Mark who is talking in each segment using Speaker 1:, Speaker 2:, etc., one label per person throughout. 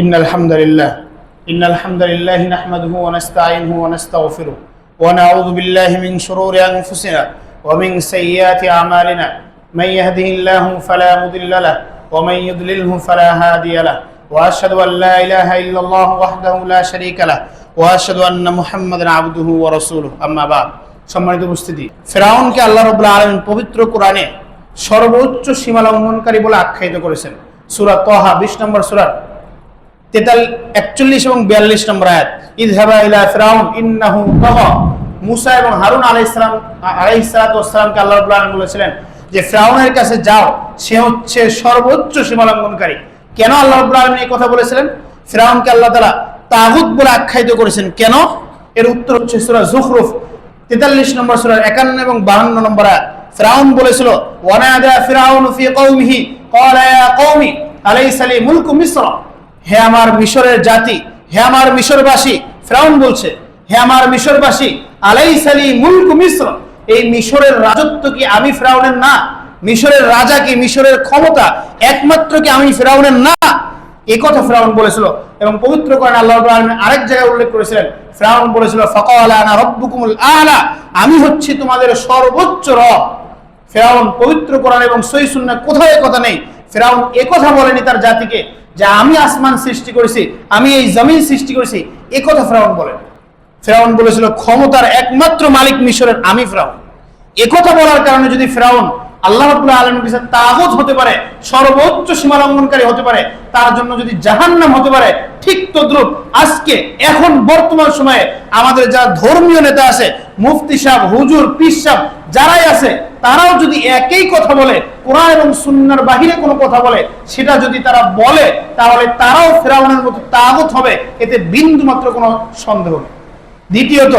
Speaker 1: إن الحمد لله إن الحمد لله نحمده ونستعينه ونستغفره ونعوذ بالله من شرور أنفسنا ومن سيئات أعمالنا من يهده الله فلا مضل له ومن يضلله فلا هادي له وأشهد أن لا إله إلا الله وحده لا شريك له وأشهد أن محمد عبده ورسوله أما بعد সম্মানিত উপস্থিতি ফেরাউনকে আল্লাহ রবুল্লা আলমিন পবিত্র কোরআনে সর্বোচ্চ সীমা লঙ্ঘনকারী বলে আখ্যায়িত করেছেন সুরা তহা বিশ নম্বর সুরার তেতাল একচল্লিশ এবং বিয়াল্লিশ নম্বর আয়াত মুসা এবং হারুন আল্লাহ বলেছিলেন যে কাছে যাও, সে হচ্ছে সর্বোচ্চ সীমালঙ্ঘনকারী কেন আল্লাহ এই কথা বলেছিলেন? ফিরাউনকে আল্লাহ তাআলা তাগুত বলে আখ্যায়িত করেছেন। কেন? এর উত্তর হচ্ছে সূরা জুখরুফ 43 নম্বর সূরার 51 এবং 52 নম্বর আয়াত। ফিরাউন বলেছিল ওয়ানাদা ফিরাউন ফি কওমিহি? ক্বালা ইয়া কওমি মুলকু হে আমার মিশরের জাতি, হে আমার মিশরবাসী, ফ্রাউন বলছে, হে আমার মিশরবাসী, আলাইসালি মুলকু মিশ্র, এই মিশরের রাজত্ব কি আমি ফ্রাউনের না? মিশরের রাজা কি মিশরের ক্ষমতা? একমাত্র কি আমি ফেরাউনের না? এই কথা বলেছিল এবং পবিত্র করেন আল্লাহ আরেক জায়গায় উল্লেখ করেছিলেন। ফেরাউন বলেছিল, ফাকালা আনা রব্বুকুমুল আলা আমি হচ্ছি তোমাদের সর্বোচ্চ রব। ফেরাউন পবিত্র কোরআন এবং সই সুন্নাহ কোথায় এ কথা নেই। ফেরাউন এ কথা বলেনি তার জাতিকে। যে আমি আসমান সৃষ্টি করেছি, আমি এই জমিন সৃষ্টি করেছি, এ কথা ফেরাউন বলেন। ফেরাউন বলেছিল, ক্ষমতার একমাত্র মালিক মিশরের আমি ফেরাউন। এ কথা বলার কারণে যদি ফেরাউন আল্লাহ রাব্বুল আলামিনের কাছে তাগুত হতে পারে, সর্বোচ্চ সীমা লঙ্ঘনকারী হতে পারে, তার জন্য যদি জাহান্নাম হতে পারে, ঠিক তদ্রুপ আজকে, এখন, বর্তমান সময়ে আমাদের যারা ধর্মীয় নেতা আছে, মুফতি সাহেব, হুজুর, পীর সাহেব, যারাই আছে তারাও যদি একই কথা বলে, কোরআন এবং সুন্নার বাহিরে কোনো কথা বলে, সেটা যদি তারা বলে, তাহলে তারাও ফেরাউনের মতো তাগুত হবে, এতে বিন্দু মাত্র কোনো সন্দেহ নেই। দ্বিতীয়ত,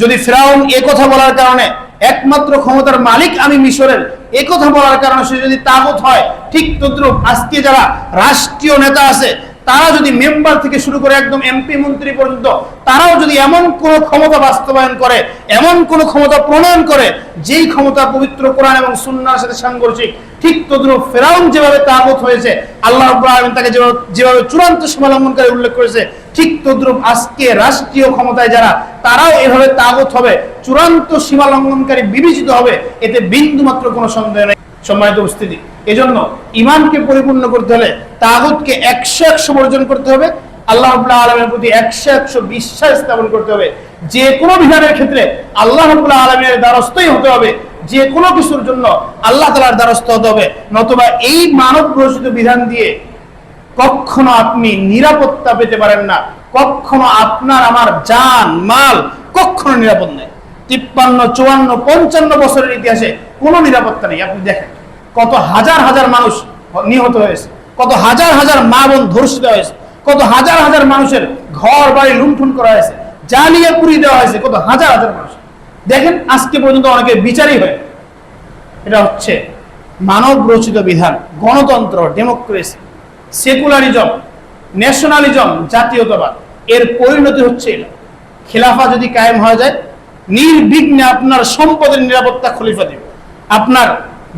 Speaker 1: যদি ফেরাউন এ কথা বলার কারণে একমাত্র ক্ষমতার মালিক আমি মিশরের, এ কথা বলার কারণে সে যদি তাগত হয়, ঠিক তদ্রুপ আজকে যারা রাষ্ট্রীয় নেতা আছে তারা যদি মেম্বার থেকে শুরু করে একদম এমপি মন্ত্রী পর্যন্ত, তারাও যদি এমন কোন ক্ষমতা বাস্তবায়ন করে, এমন কোন ক্ষমতা প্রণয়ন করে, যেই ক্ষমতা পবিত্র কোরআন এবং সুন্নার সাথে সাংঘর্ষিক, ঠিক তদ্রুপ ফেরাউন যেভাবে তাগত হয়েছে, আল্লাহ রাব্বুল তাকে যেভাবে চূড়ান্ত সীমালঙ্ঘনকারী উল্লেখ করেছে, ঠিক তদ্রুপ আজকে রাষ্ট্রীয় ক্ষমতায় যারা, তারাও এভাবে তাগত হবে, চূড়ান্ত সীমা লঙ্ঘনকারী বিবেচিত হবে, এতে বিন্দু মাত্র কোনো সন্দেহ নেই। সম্মানিত উপস্থিতি এজন্য ইমানকে পরিপূর্ণ করতে হলে তাগুতকে একশো একশো বর্জন করতে হবে। আল্লাহ আলমের প্রতি একশো একশো বিশ্বাস স্থাপন করতে হবে। যে কোনো বিধানের ক্ষেত্রে আল্লাহ রাব্বুল আলমের দ্বারস্থই হতে হবে। যে কোনো কিছুর জন্য আল্লাহ তালার দ্বারস্থ হতে হবে। নতুবা এই মানব রচিত বিধান দিয়ে কখনো আপনি নিরাপত্তা পেতে পারেন না। কখনো আপনার আমার জান, মাল কখনো নিরাপদ নেই। তিপ্পান্ন, চুয়ান্ন, পঞ্চান্ন বছরের ইতিহাসে কোনো নিরাপত্তা নেই। আপনি দেখেন। কত হাজার হাজার মানুষ নিহত হয়েছে, কত হাজার হাজার মা বোন ধর্ষিত হয়েছে, কত হাজার হাজার মানুষের ঘর, বাড়ি লুণ্ঠন করা হয়েছে জ্বালিয়ে পুড়িয়ে দেওয়া হয়েছে, কত হাজার হাজার মানুষ। দেখেন, আজকে পর্যন্ত অনেকে বিচারই হয়। এটা হচ্ছে মানব রচিত বিধান, গণতন্ত্র, ডেমোক্রেসি, সেকুলারিজম, ন্যাশনালিজম, জাতীয়তাবাদ। এর পরিণতি হচ্ছে এটা। খেলাফা যদি কায়েম হয়ে যায়, নির্বিঘ্নে আপনার সম্পদের নিরাপত্তা খলিফা দিবে। আপনার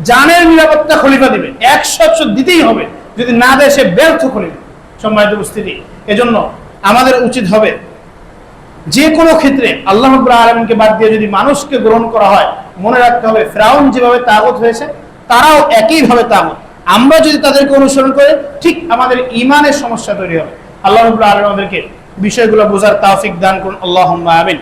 Speaker 1: জানের নিরাপত্তা খলিফা দিবে। একশো একশো দিতেই হবে, যদি না দেয় সে ব্যর্থ খলিফা। সম্মানিত উপস্থিতি, এজন্য আমাদের উচিত হবে যে কোনো ক্ষেত্রে আল্লাহ রাব্বুল আলমকে বাদ দিয়ে যদি মানুষকে গ্রহণ করা হয়, মনে রাখতে হবে ফ্রাউন যেভাবে তাগত হয়েছে, তারাও একইভাবে তাগত। আমরা যদি তাদেরকে অনুসরণ করে, ঠিক আমাদের ইমানের সমস্যা তৈরি হবে। আল্লাহ রাব্বুল আলম আমাদেরকে বিষয়গুলো বোঝার তাওফিক দান করুন। আল্লাহ আমিন।